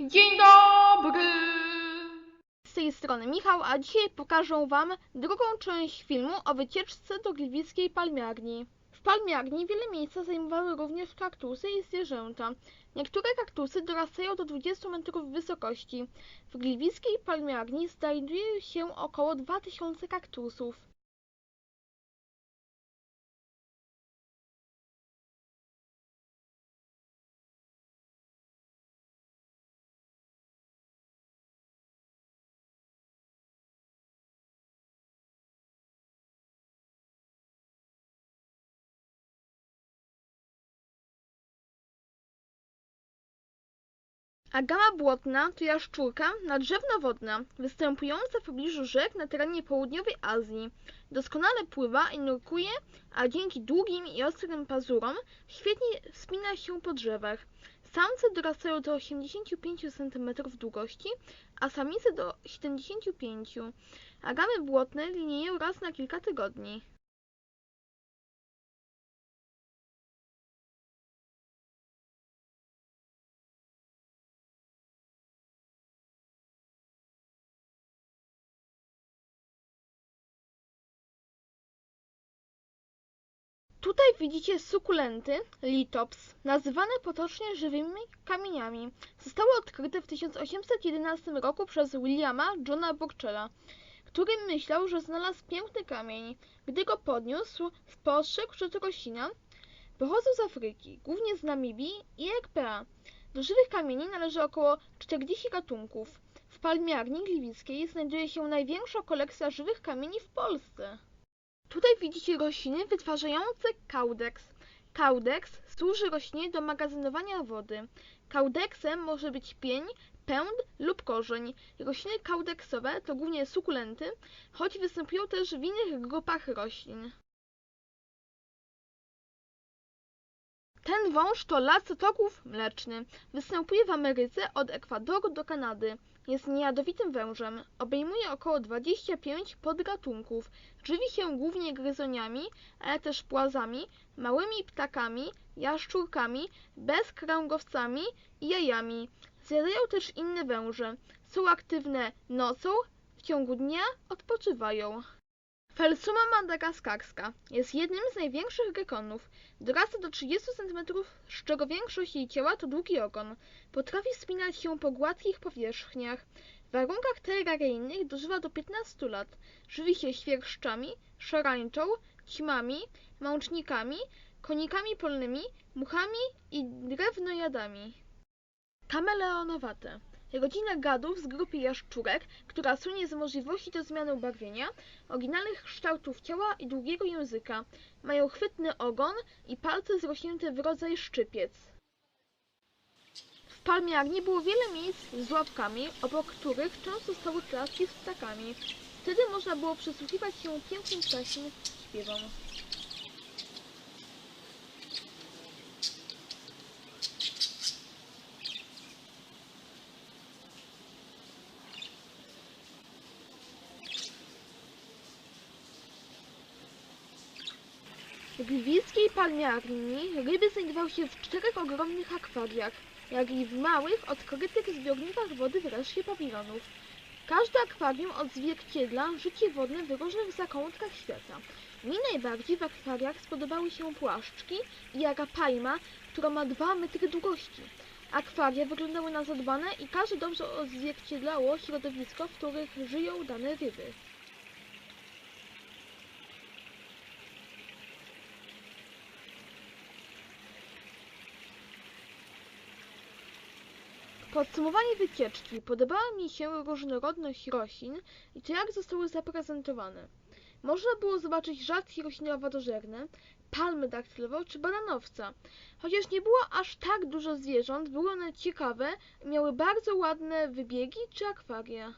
Dzień dobry! Z tej strony Michał, a dzisiaj pokażę Wam drugą część filmu o wycieczce do gliwickiej palmiarni. W palmiarni wiele miejsca zajmowały również kaktusy i zwierzęta. Niektóre kaktusy dorastają do 20 metrów wysokości. W gliwickiej palmiarni znajduje się około 2000 kaktusów. A gama błotna to jaszczurka nadrzewno-wodna, występująca w pobliżu rzek na terenie południowej Azji. Doskonale pływa i nurkuje, a dzięki długim i ostrym pazurom świetnie wspina się po drzewach. Samce dorastają do 85 cm długości, a samice do 75 a gamy błotne linieją raz na kilka tygodni. Tutaj widzicie sukulenty, litops, nazywane potocznie żywymi kamieniami. Zostały odkryte w 1811 roku przez Williama Johna Burchella, który myślał, że znalazł piękny kamień. Gdy go podniósł, spostrzegł, że to roślina. Pochodzą z Afryki, głównie z Namibii i RPA. Do żywych kamieni należy około 40 gatunków. W palmiarni gliwickiej znajduje się największa kolekcja żywych kamieni w Polsce. Tutaj widzicie rośliny wytwarzające kaudeks. Kaudeks służy roślinie do magazynowania wody. Kaudeksem może być pień, pęd lub korzeń. Rośliny kaudeksowe to głównie sukulenty, choć występują też w innych grupach roślin. Ten wąż to lacytoków mleczny. Występuje w Ameryce od Ekwadoru do Kanady. Jest niejadowitym wężem. Obejmuje około 25 podgatunków. Żywi się głównie gryzoniami, ale też płazami, małymi ptakami, jaszczurkami, bezkręgowcami i jajami. Zjadają też inne węże. Są aktywne nocą, w ciągu dnia odpoczywają. Felsuma madagaskarska jest jednym z największych gekonów. Dorasta do 30 cm, z czego większość jej ciała to długi ogon. Potrafi wspinać się po gładkich powierzchniach. W warunkach terraryjnych dożywa do 15 lat. Żywi się świerszczami, szarańczą, ćmami, mącznikami, konikami polnymi, muchami i drewnojadami. Kameleonowate. Rodzina gadów z grupy jaszczurek, która słynie z możliwości do zmiany ubarwienia, oryginalnych kształtów ciała i długiego języka. Mają chwytny ogon i palce zrośnięte w rodzaj szczypiec. W palmiarni było wiele miejsc z ławkami, obok których często stały klatki z ptakami. Wtedy można było przysłuchiwać się pięknym ptasim śpiewom. Gliwickiej palmiarni ryby znajdowały się w czterech ogromnych akwariach, jak i w małych, odkrytych zbiornikach wody w reszcie pawilonów. Każde akwarium odzwierciedla życie wodne w różnych zakątkach świata. Mi najbardziej w akwariach spodobały się płaszczki i agapajma, która ma 2 metry długości. Akwaria wyglądały na zadbane i każde dobrze odzwierciedlało środowisko, w których żyją dane ryby. Podsumowanie wycieczki. Podobała mi się różnorodność roślin i to jak zostały zaprezentowane. Można było zobaczyć rzadkie rośliny owodożerne, palmy daktylową czy bananowca. Chociaż nie było aż tak dużo zwierząt, były one ciekawe i miały bardzo ładne wybiegi czy akwaria.